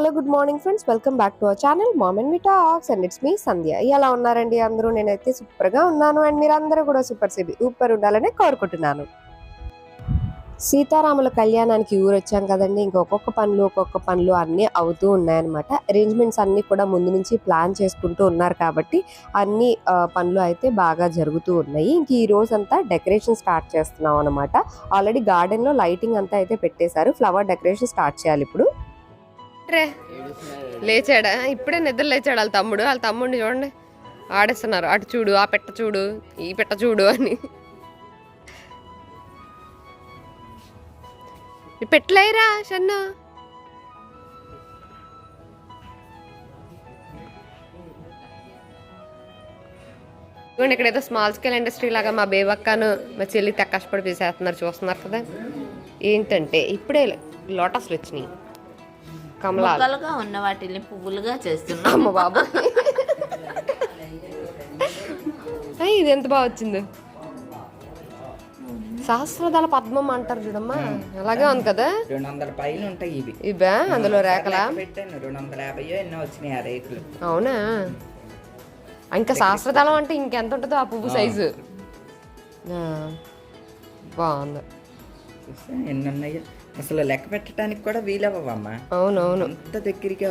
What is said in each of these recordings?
Hello good morning friends. Welcome back to our channel mom and me talks. And it's me Sandhya. ఎలా ఉన్నారండి అందరూ? నేనైతే సూపర్గా ఉన్నాను. అండ్ మీరు అందరూ కూడా సూపర్ సిబి సూపర్ ఉండాలని కోరుకుంటున్నాను. సీతారాముల కళ్యాణానికి ఊరు వచ్చాం కదండి. ఇంకా ఒక్కొక్క పనులు ఒక్కొక్క పనులు అన్నీ అవుతూ ఉన్నాయన్నమాట. అరేంజ్మెంట్స్ అన్నీ కూడా ముందు నుంచి ప్లాన్ చేసుకుంటూ ఉన్నారు కాబట్టి అన్ని పనులు అయితే బాగా జరుగుతూ ఉన్నాయి. ఇంక ఈ రోజు అంతా డెకరేషన్ స్టార్ట్ చేస్తున్నాం అనమాట ఆల్రెడీ గార్డెన్లో లైటింగ్ అంతా అయితే పెట్టేశారు. ఫ్లవర్ డెకరేషన్ స్టార్ట్ చేయాలి ఇప్పుడు. రే. లేచాడా? ఇప్పుడే నిద్ర లేచాడు వాళ్ళ తమ్ముడు. వాళ్ళ తమ్ముడిని చూడండి. ఆడేస్తున్నారు. అటు చూడు ఆ పెట్ట చూడు ఈ పెట్ట చూడు అని. పెట్టలేరా షన్ను? ఇదిగోండి ఇక్కడ ఏదో స్మాల్ స్కేల్ ఇండస్ట్రీ లాగా మా బేబక్కను మా చెల్లి తెగ కష్టపడి చూస్తున్నారు కదా? ఏంటంటే ఇప్పుడే లోటస్లు వచ్చినాయి. కమలాలు. మొక్కలుగా ఉన్న వాటిని పువ్వులుగా చేస్తున్నాం. అమ్మ బాబు. అయ్య, ఇది ఎంత బాగా వచ్చింది? సహస్రదళ పద్మం అంటారు చూడమ్మా. అలాగే ఉంది కదా? రెండు వందల పైన ఉంటాయి ఇవి. ఇవే అందులో రేఖలా? లెక్క పెట్టాను రెండు వందల యాభై ఎన్నో వచ్చినాయి ఆ రేకులు. అవునా? ఇంకా సహస్రదళం అంటే ఇంకెంత ఉంటుందో ఆ పువ్వు సైజు? బాగుంది. చూసా ఎన్ని ఉన్నాయో. అసలు లెక్క పెట్టడానికి కూడా వీలవ్వమ్మా అవునవును. అంత దగ్గరికి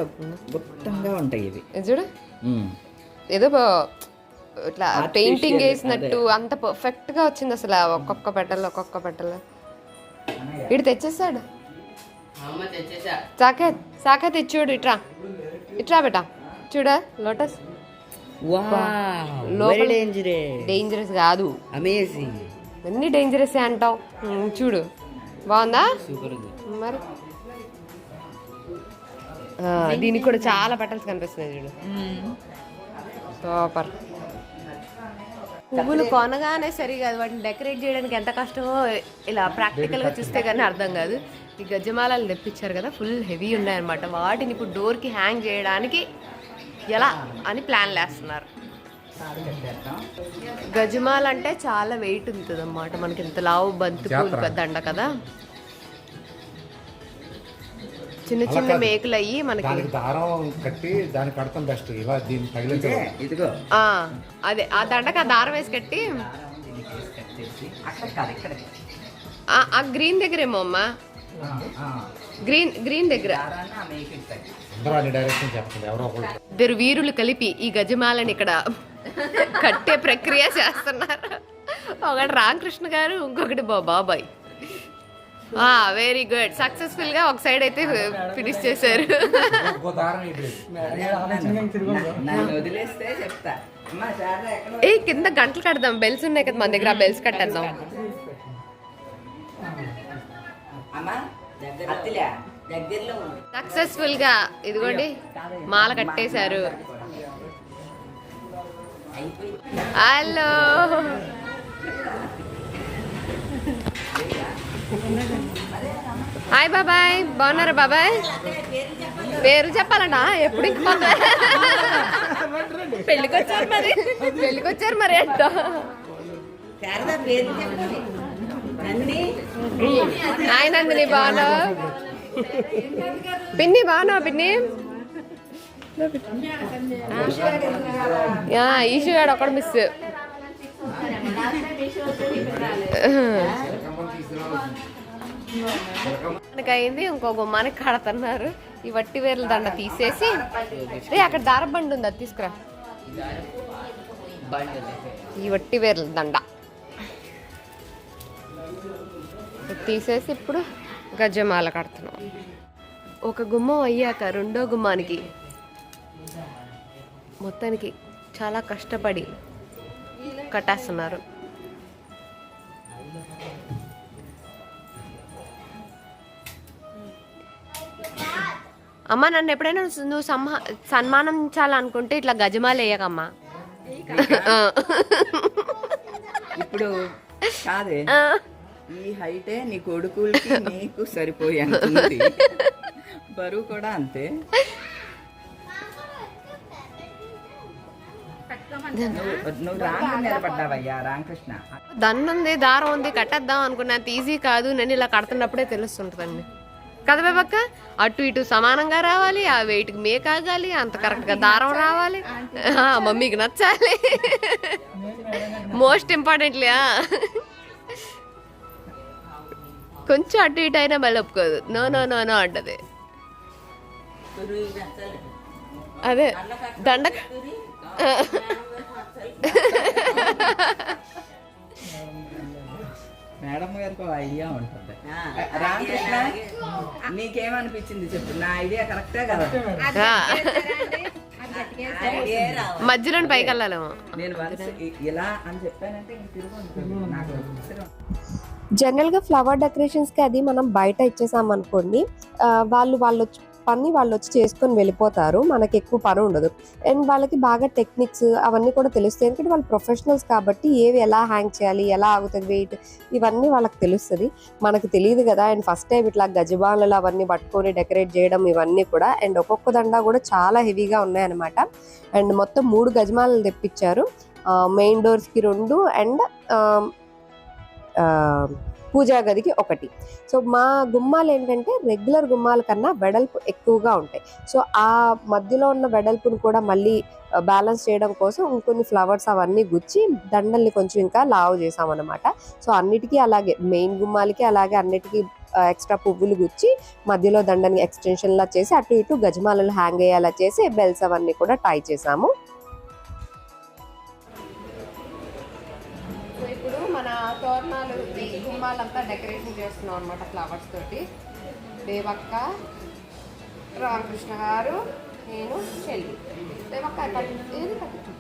గుప్తంగా ఉంటాయి ఇవి. ఇది చూడు. ఉమ్. ఏదో ఇట్లా పెయింటింగ్ వేసినట్టు అంత పర్ఫెక్ట్గా వచ్చింది అసలు ఒక్కొక్క పెట్టలు ఒక్కొక్క పెట్టలు ఇటు తెచ్చేసాడు సాకేత్ సాకేత్ ఇచ్చోడు ఇట్రా. ఇట్రా బేటా. చూడ లోటస్. డేంజరస్ కాదు. అమేజింగ్ అన్ని డేంజరస్ అంటావు? చూడు. బాగుందా? మరి? దీనికి కూడా చాలా బట్టలు కనిపిస్తున్నాయి చూడు. సూపర్ పువ్వులు కొనగానే సరి కాదు వాటిని డెకరేట్ చేయడానికి ఎంత కష్టమో ఇలా ప్రాక్టికల్గా చూస్తే కానీ అర్థం కాదు. ఈ గజమాలలు తెప్పించారు కదా ఫుల్ హెవీ ఉన్నాయన్నమాట. వాటిని ఇప్పుడు డోర్కి హ్యాంగ్ చేయడానికి ఎలా అని ప్లాన్ వేస్తున్నారు గజమాల అంటే చాలా వెయిట్ ఉంటుంది అన్నమాట మనకి ఇంత లావు బంతి పూలు దండ కదా. చిన్న చిన్న మేకులు అయ్యి మనకి దానికి దారం కట్టి దానికి కడతాం బెస్ట్ ఇలా దీన్ని ఇదిగో. అదే ఆ దండకి ఆ దారం వేసి కట్టి. అక్కడ కాదు ఇక్కడ. ఆ- ఆ గ్రీన్ దగ్గరేమో అమ్మా. గ్రీన్ గ్రీన్ దగ్గర. ఇద్దరు వీరులు కలిపి ఈ గజమాలని ఇక్కడ కట్టే ప్రక్రియ చేస్తున్నారు. ఒకటి రామకృష్ణ గారు ఇంకొకటి బా బాబాయ్. వెరీ గుడ్ సక్సెస్ఫుల్గా ఒక సైడ్ అయితే ఫినిష్ చేశారు. ఏ కింద గంటలు కడదాం. బెల్స్ ఉన్నాయి కదా మన దగ్గర బెల్స్ కట్టేద్దాం. సక్సెస్ఫుల్గా ఇదిగోండి మాల కట్టేశారు. హలో. హాయ్ బాబాయ్. బాగున్నారా బాబాయ్? పేరు చెప్పాలన్నా ఎప్పుడు ఇంక కొత్త- పెళ్ళికి వచ్చారు మరి. పెళ్ళికి వచ్చారు మరి శారదా పేరు చెప్పండి. నందిని హాయ్ నందిని పిన్ని బాగున్నా పిన్ని. ఈషు గాడు ఒకడు మిస్ మనకి అయింది ఇంకో గుమ్మానికి కడుతున్నారు. ఈ వట్టి వేర్ల దండ తీసేసి. అక్కడ దారబండి ఉంది అది తీసుకురా. ఈ వట్టి వేర్ల దండ. తీసేసి ఇప్పుడు గజమాల కడుతున్నాం. ఒక గుమ్మం అయ్యాక రెండో గుమ్మానికి మొత్తానికి చాలా కష్టపడి కట్టేస్తున్నారు. అమ్మ నన్ను ఎప్పుడైనా నువ్వు- సన్మా సన్మానించాలనుకుంటే ఇట్లా గజమాల వేయకమ్మా. ఇప్పుడు కాదే. ఈ హైటే నీ కొడుకులకి నీకు సరిపోయేంతుంది బరువు కూడా అంతే. నువ్వు నువ్వు రాంగ్ నిలబడ్డావయ్యా రామకృష్ణ. దన్ను ఉంది దారం ఉంది కట్టేద్దాం అనుకున్నా ఈజీ కాదు నేను ఇలా కడుతున్నప్పుడే తెలుస్తుంటుందండి. కదా బేబక్క? అటు ఇటు సమానంగా రావాలి ఆ వెయిట్కి మేక ఆగాలి అంత కరెక్ట్గా దారం రావాలి. మమ్మీకి నచ్చాలి. మోస్ట్ ఇంపార్టెంట్లీ కొంచెం అటు ఇటు అయినా మళ్ళీ ఒప్పుకోదు నో నో నో నో అంటది. అదే దండ మేడం గారికి ఐడియా ఉంటుంది ఆ, రామకృష్ణ. నీకేమనిపించింది చెప్పు నా ఐడియా కరెక్టే కదా. మధ్యలో పైకి వెళ్ళాలేమో నేను ఇలా అని చెప్పానంటే. నాకు. జనరల్గా ఫ్లవర్ డెకరేషన్స్కి అది మనం బయట ఇచ్చేసాం అనుకోండి వాళ్ళు వాళ్ళు పని వాళ్ళు వచ్చి చేసుకొని వెళ్ళిపోతారు. మనకి ఎక్కువ పని ఉండదు. అండ్ వాళ్ళకి బాగా టెక్నిక్స్ అవన్నీ కూడా తెలుస్తాయి. ఎందుకంటే వాళ్ళు ప్రొఫెషనల్స్ కాబట్టి ఏవి ఎలా హ్యాంగ్ చేయాలి ఎలా ఆగుతుంది వెయిట్ ఇవన్నీ వాళ్ళకి తెలుస్తుంది. మనకు తెలియదు కదా అండ్ ఫస్ట్ టైం ఇట్లా గజబాలలు అవన్నీ పట్టుకొని డెకరేట్ చేయడం ఇవన్నీ కూడా అండ్ ఒక్కొక్క దండ కూడా చాలా హెవీగా ఉన్నాయన్నమాట. అండ్ మొత్తం మూడు గజమాలలు తెప్పించారు. మెయిన్ డోర్స్కి రెండు అండ్ పూజా గదికి ఒకటి. సో మా గుమ్మాలు ఏంటంటే రెగ్యులర్ గుమ్మాల కన్నా వెడల్పు ఎక్కువగా ఉంటాయి. సో ఆ మధ్యలో ఉన్న వెడల్పును కూడా మళ్ళీ బ్యాలెన్స్ చేయడం కోసం ఇంకొన్ని ఫ్లవర్స్ అవన్నీ గుచ్చి దండల్ని కొంచెం ఇంకా లావు చేసామన్నమాట సో అన్నిటికీ అలాగే మెయిన్ గుమ్మాలకి అలాగే అన్నిటికీ ఎక్స్ట్రా పువ్వులు గుచ్చి మధ్యలో దండని ఎక్స్టెన్షన్లా చేసి అటు ఇటు గజమాలలు హ్యాంగ్ అయ్యేలా చేసి బెల్స్ అవన్నీ కూడా టై చేసాము తోరణాలు గుమ్మాలంతా డెకరేషన్ చేస్తున్నాం అనమాట ఫ్లవర్స్ తోటి. దేవక్క రామకృష్ణ గారు నేను చెల్లి. దేవక్క ఏది కట్టు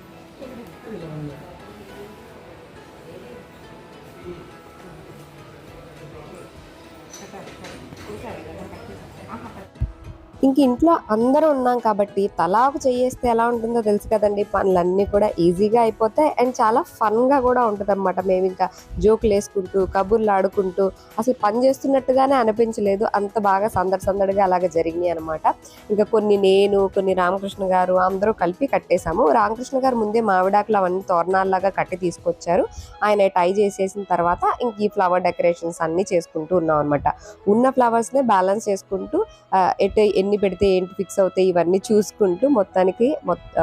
ఇంక ఇంట్లో అందరూ ఉన్నాం కాబట్టి తలాకు చేయేస్తే ఎలా ఉంటుందో తెలుసు కదండి. పనులన్నీ కూడా ఈజీగా అయిపోతాయి అండ్ చాలా ఫన్గా కూడా ఉంటుంది అనమాట మేము ఇంకా జోకులు వేసుకుంటూ కబుర్లు ఆడుకుంటూ అసలు పని చేస్తున్నట్టుగానే అనిపించలేదు. అంత బాగా సందడి సందడిగా అలాగే జరిగినాయి అనమాట ఇంకా కొన్ని నేను కొన్ని రామకృష్ణ గారు అందరూ కలిపి కట్టేశాము. రామకృష్ణ గారు ముందే మామిడాకులు అవన్నీ తోరణాల్లాగా కట్టి తీసుకొచ్చారు. ఆయన టై చేసేసిన తర్వాత ఇంక ఈ ఫ్లవర్ డెకరేషన్స్ అన్నీ చేసుకుంటూ ఉన్నాం అనమాట ఉన్న ఫ్లవర్స్నే బ్యాలెన్స్ చేసుకుంటూ ఆ, ఎటు ఎన్ని పెడితే ఏంటి ఫిక్స్ అవుతాయి ఇవన్నీ చూసుకుంటూ మొత్తానికి మొత్త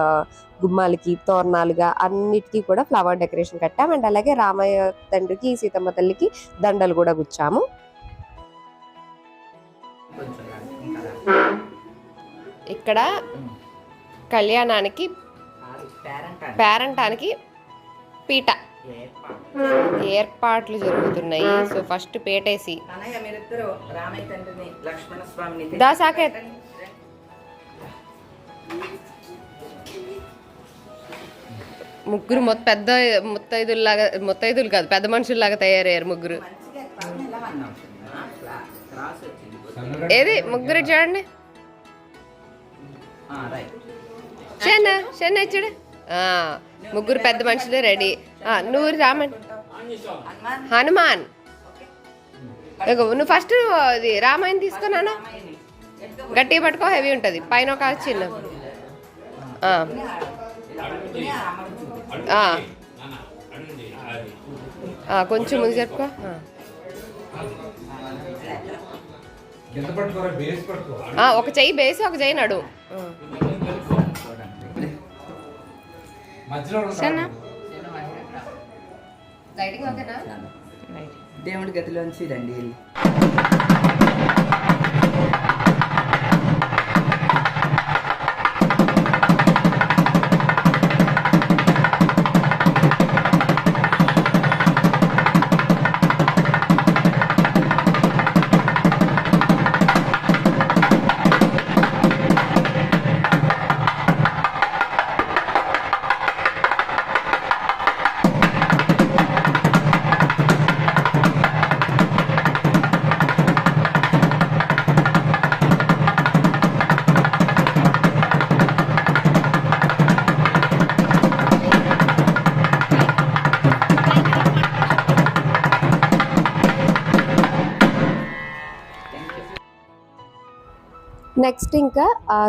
గుమ్మాలకి తోరణాలుగా అన్నిటికీ కూడా ఫ్లవర్ డెకరేషన్ కట్టాం అండ్ అలాగే రామయ్య తండ్రికి సీతమ్మ తల్లికి దండలు కూడా గుచ్చాము. ఇక్కడ కళ్యాణానికి. పేరంటానికి పీట. ఏర్పాట్లు. జరుగుతున్నాయి. సో ఫస్ట్ పీటేసి. దా. ముగ్గురు మొత్త పెద్ద ముత్తైదుల్లాగా ముత్తైదులు కాదు పెద్ద మనుషుల్లాగా తయారయ్యారు ముగ్గురు. ఏది? ముగ్గురు చూడండి. చెన్న చెన్న చూడు ఆ, ముగ్గురు పెద్ద మనుషులు రెడీ. నువ్వు రామన్ హనుమాన్. నువ్వు ఫస్ట్ అది రామాయణ తీసుకున్నాను. గట్టిగా పట్టుకో హెవీ ఉంటుంది. పైన ఒక చిన్న. కొంచెం ముందు ఆ, ఒక చెయ్యి బేసి ఒక చెయ్యి నడు. మధ్యలో సన్న. దేవుడి గదిలోంచి రండి నెక్స్ట్ ఇంకా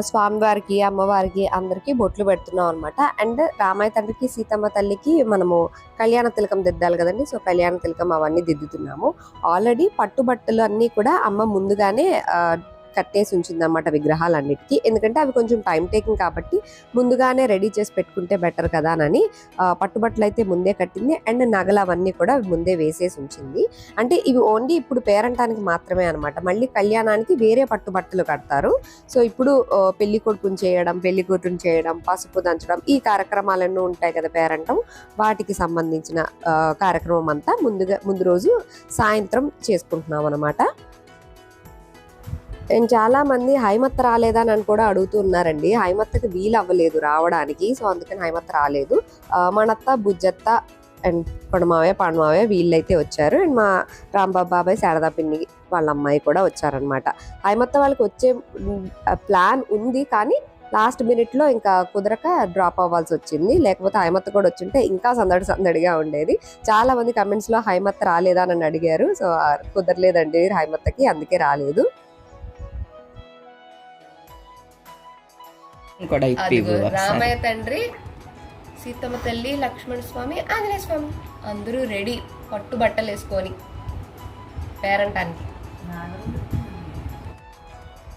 స్వామివారికి అమ్మవారికి అందరికీ బొట్లు పెడుతున్నాం అనమాట అండ్ రామాయ తండ్రికి సీతమ్మ తల్లికి మనము కళ్యాణ తిలకం దిద్దాలి కదండి. సో కళ్యాణ తిలకం అవన్నీ దిద్దుతున్నాము. ఆల్రెడీ పట్టుబట్టలు అన్నీ కూడా అమ్మ ముందుగానే కట్టేసి ఉంచిందన్నమాట విగ్రహాలన్నిటికీ. ఎందుకంటే అవి కొంచెం టైం టేకింగ్ కాబట్టి ముందుగానే రెడీ చేసి పెట్టుకుంటే బెటర్ కదా అని పట్టుబట్టలు అయితే ముందే కట్టింది. అండ్ నగలు అవన్నీ కూడా ముందే వేసేసి ఉంచింది. అంటే ఇవి ఓన్లీ ఇప్పుడు పేరంటానికి మాత్రమే అనమాట మళ్ళీ కళ్యాణానికి వేరే పట్టుబట్టలు కడతారు. సో ఇప్పుడు పెళ్ళి కొడుకుని చేయడం పెళ్ళి కూతురుని చేయడం పసుపు దంచడం ఈ కార్యక్రమాలన్నీ ఉంటాయి కదా పేరంటం. వాటికి సంబంధించిన కార్యక్రమం అంతా ముందుగా ముందు రోజు సాయంత్రం చేసుకుంటున్నాం అనమాట అండ్ చాలా మంది హైమత్ రాలేదా అని కూడా అడుగుతూ ఉన్నారండి హైమత్తకి వీలు అవ్వలేదు రావడానికి. సో అందుకని హైమత్ రాలేదు. మనత్త బుజ్జత్త అండ్ కొడమావయ్య పాండమావయ్య వీళ్ళైతే వచ్చారు. అండ్ మా రాంబాబు బాబాయ్ శారదా పిన్ని వాళ్ళ అమ్మాయి కూడా వచ్చారనమాట హైమత్త వాళ్ళకి వచ్చే ప్లాన్ ఉంది. కానీ లాస్ట్ మినిట్లో ఇంకా కుదరక డ్రాప్ అవ్వాల్సి వచ్చింది. లేకపోతే హైమత్ కూడా వచ్చింటే ఇంకా సందడి సందడిగా ఉండేది. చాలా మంది కమెంట్స్లో హైమత్ రాలేదా అని అడిగారు. సో కుదరలేదండి హైమత్తకి. అందుకే రాలేదు. రామయ్య తండ్రి సీతమ్మ తల్లి లక్ష్మణ స్వామి ఆంజనేయ స్వామి. అందరూ రెడీ పట్టు బట్టలు వేసుకొని పేరంటానికి.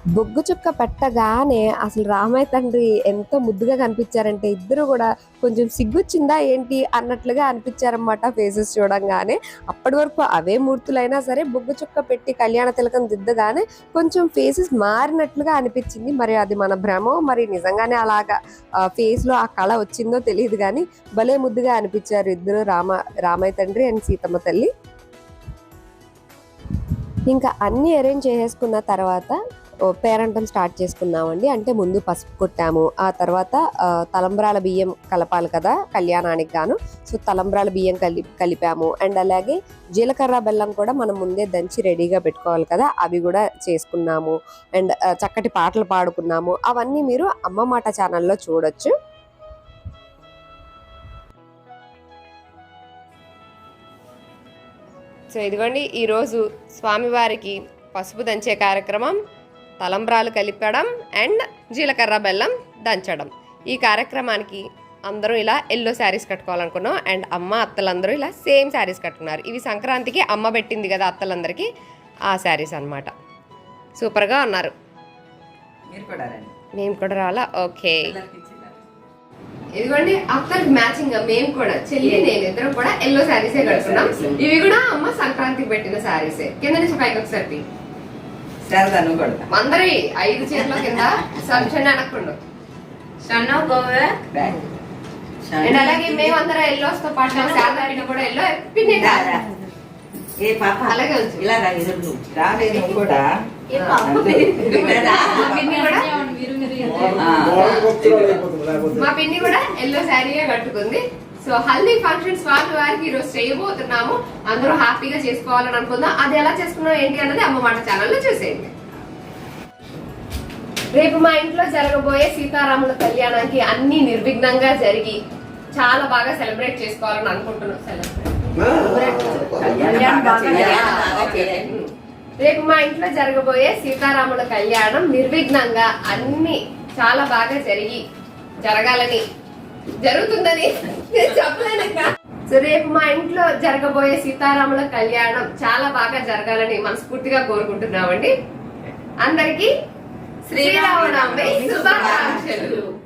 బొగ్గు చుక్క పెట్టగానే అసలు రామయ్య తండ్రి ఎంత ముద్దుగా కనిపించారంటే ఇద్దరు కూడా కొంచెం సిగ్గుచ్చిందా ఏంటి అన్నట్లుగా అనిపించారన్నమాట ఫేసెస్ చూడంగానే. అప్పటి వరకు అవే మూర్తులైనా సరే బొగ్గు చుక్క పెట్టి కళ్యాణ తిలకం దిద్దగానే కొంచెం ఫేసెస్ మారినట్లుగా అనిపించింది. మరి అది మన భ్రమో? మరి నిజంగానే అలాగా ఫేస్లో ఆ కళ వచ్చిందో తెలియదు కానీ భలే ముద్దుగా అనిపించారు ఇద్దరు రామ రామయ్య తండ్రి అండ్ సీతమ్మ తల్లి. ఇంకా అన్ని అరేంజ్ చేసేసుకున్న తర్వాత పేరంటం స్టార్ట్ చేసుకున్నామండి. అంటే ముందు పసుపు కొట్టాము. ఆ తర్వాత తలంబ్రాల బియ్యం కలపాలి కదా కళ్యాణానికి గాను. సో తలంబ్రాల బియ్యం కలి కలిపాము. అండ్ అలాగే జీలకర్ర బెల్లం కూడా మనం ముందే దంచి రెడీగా పెట్టుకోవాలి కదా. అవి కూడా చేసుకున్నాము. అండ్ చక్కటి పాటలు పాడుకున్నాము. అవన్నీ మీరు అమ్మ మాట ఛానల్లో చూడొచ్చు. సో ఇదిగోండి. ఈరోజు స్వామివారికి పసుపు దంచే కార్యక్రమం. తలంబ్రాలు కలిపడం అండ్ జీలకర్ర బెల్లం దంచడం. ఈ కార్యక్రమానికి అందరూ ఇలా ఎల్లో శారీస్ కట్టుకోవాలనుకున్నాం. అండ్ అమ్మ అత్తలందరూ ఇలా సేమ్ శారీస్ కట్టుకున్నారు. ఇవి సంక్రాంతికి అమ్మ పెట్టింది కదా అత్తలందరికీ ఆ శారీస్ అన్నమాట. సూపర్గా ఉన్నారు. మేము కూడా రావాలా? ఓకే. ఇదిగోండి అక్కడికి మ్యాచింగ్ మేము కూడా చెల్లి నేను ఇద్దరం కూడా ఎల్లో శారీసే కడుతున్నాం ఇవి కూడా అమ్మ సంక్రాంతికి పెట్టిన శారీసే. కింద నుంచి పైకి ఒకసారి కొడతా అందరి ఐదు చీరల కింద సంచండి అనకుండా. గోవే. అండ్ అలాగే మేమందరం ఎల్లోస్తో పాటు శారదా పిన్ని కూడా ఎల్లో పిన్ని. ఏ పాప? అలాగే ఉంచు. ఇలా రా ఎదురు నువ్వు. రాలే నువ్వు కూడా. మా పిన్ని కూడా ఎల్లో శారీయే కట్టుకుంది. సో హల్దీ ఫంక్షన్ స్వామి వారికి ఈరోజు చేయబోతున్నాము. అందరూ హ్యాపీగా చేసుకోవాలని అనుకుందాం. అది ఎలా చేసుకున్నాం ఏంటి అన్నది అమ్మ మాట ఛానల్లో చూసేయండి. రేపు మా ఇంట్లో జరగబోయే సీతారాముల కళ్యాణానికి అన్ని నిర్విఘ్నంగా జరిగి చాలా బాగా సెలబ్రేట్ చేసుకోవాలని అనుకుంటున్నాం. సెలబ్రేట్. రేపు మా ఇంట్లో జరగబోయే సీతారాముల కళ్యాణం నిర్విఘ్నంగా అన్ని చాలా బాగా జరిగి జరగాలని జరుగుతుందని నేను చెప్పలేను సో రేపు మా ఇంట్లో జరగబోయే సీతారాముల కళ్యాణం చాలా బాగా జరగాలని మనస్ఫూర్తిగా కోరుకుంటున్నామండి. అందరికీ శ్రీరామనవమి శుభాకాంక్షలు.